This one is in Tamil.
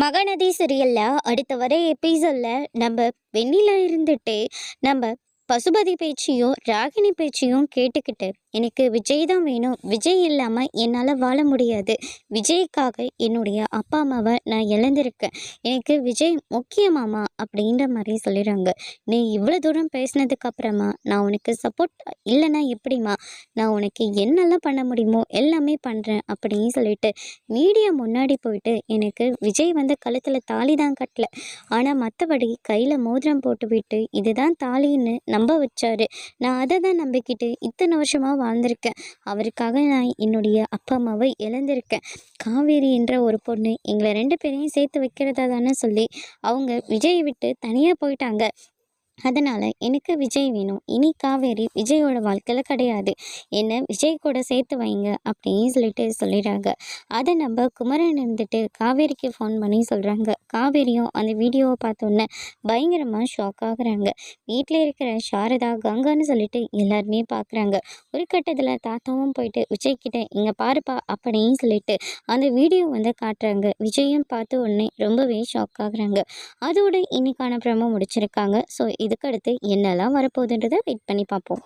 மகநதி சீரியலில் அடுத்த வர எபிசோடில் நம்ம வெண்ணில இருந்துட்டு நம்ம பசுபதி பேச்சையும் ராகினி பேச்சையும் கேட்டுக்கிட்டு எனக்கு விஜய் தான் வேணும். விஜய் இல்லாமல் என்னால் வாழ முடியாது. விஜய்க்காக என்னுடைய அப்பா அம்மாவை நான் இழந்திருக்கேன். எனக்கு விஜய் முக்கியமாமா அப்படின்ற மாதிரி சொல்லிடுறாங்க. நீ இவ்வளோ தூரம் பேசினதுக்கு அப்புறமா நான் உனக்கு சப்போர்ட் இல்லைன்னா எப்படிம்மா? நான் உனக்கு என்னெல்லாம் பண்ண முடியுமோ எல்லாமே பண்ணுறேன் அப்படின்னு சொல்லிட்டு மீடியா முன்னாடி போயிட்டு எனக்கு விஜய் வந்து கழுத்தில் தாலி தான் கட்டல. ஆனால் மற்றபடி கையில் மோதிரம் போட்டு விட்டு இதுதான் தாலின்னு நம்ப வச்சாரு நான் அதை தான் நம்பிக்கிட்டு இத்தனை வருஷமாக வாழ்ந்திருக்கேன். அவருக்காக நான் என்னுடைய அப்பா அம்மாவை இழந்திருக்கேன். காவேரி என்ற ஒரு பொண்ணு எங்களை ரெண்டு பேரையும் சேர்த்து வைக்கிறதா தானே சொல்லி அவங்க விஜயை விட்டு தனியாக போயிட்டாங்க. அதனால் எனக்கு விஜய் வேணும். இனி காவேரி விஜயோட வாழ்க்கையில் கிடையாது. என்னை விஜய் கூட சேர்த்து வைங்க அப்படின்னு சொல்லிட்டு சொல்லிடுறாங்க. அதை நம்ம குமரன் இருந்துட்டு காவேரிக்கு ஃபோன் பண்ணி சொல்கிறாங்க காவேரியும் அந்த வீடியோவை பார்த்தோன்னே பயங்கரமாக ஷாக் ஆகுறாங்க. வீட்டில் இருக்கிற சாரதா கங்கான்னு சொல்லிட்டு எல்லாருமே பார்க்குறாங்க. ஒரு கட்டத்தில் தாத்தாவும் போயிட்டு விஜய் கிட்ட இங்கே பாருப்பா அப்படின்னு சொல்லிட்டு அந்த வீடியோ வந்து காட்டுறாங்க. விஜயும் பார்த்த உடனே ரொம்பவே ஷாக் ஆகுறாங்க. அதோட இன்னைக்கான பிரம முடிச்சிருக்காங்க. ஸோ இது இதுக்கடுத்து என்னெல்லாம் வரப்போகுதுன்றதை வெயிட் பண்ணி பார்ப்போம்.